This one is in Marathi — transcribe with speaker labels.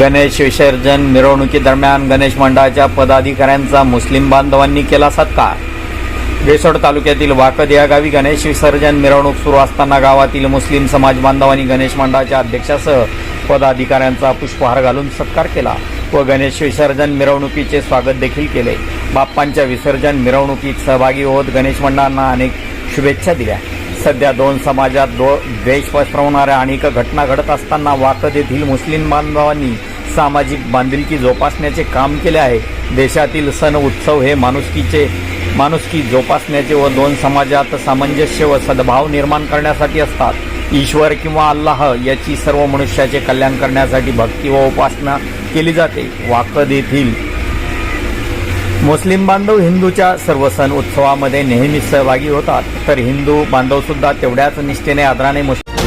Speaker 1: गणेश विसर्जन मिरवणुकीदरम्यान गणेश मंडळाच्या पदाधिकाऱ्यांचा मुस्लिम बांधवांनी केला सत्कार. बेसोड तालुक्यातील वाकद या गावी गणेश विसर्जन मिरवणूक सुरू असताना गावातील मुस्लिम समाज बांधवांनी गणेश मंडळाच्या अध्यक्षासह पदाधिकाऱ्यांचा पुष्पहार घालून सत्कार केला व गणेश विसर्जन मिरवणुकीचे स्वागत देखील केले. बाप्पांच्या विसर्जन मिरवणुकीत सहभागी होत गणेश मंडळांना अनेक शुभेच्छा दिल्या. सध्या दोन समाजात दो द्वेष पसरवणाऱ्या अनेक घटना घडत असताना वाकद येथील मुस्लिम बांधवांनी सामाजिक बांधिलकी जोपासण्याचे काम केले आहे. देशातील सण उत्सव हे माणुसकीचे माणुसकी जोपासण्याचे व दोन समाजात सामंजस्य व सद्भाव निर्माण करण्यासाठी असतात. ईश्वर किंवा अल्लाह याची सर्व मनुष्याचे कल्याण करण्यासाठी भक्ती व उपासना केली जाते. वाकद येथील मुस्लिम बांधव हिंदूच्या सर्व सण उत्सवामध्ये नेहमीच सहभागी होतात. तर हिंदू बांधव सुद्धा तेवढ्याच निष्ठेने आदराने मुस्लिम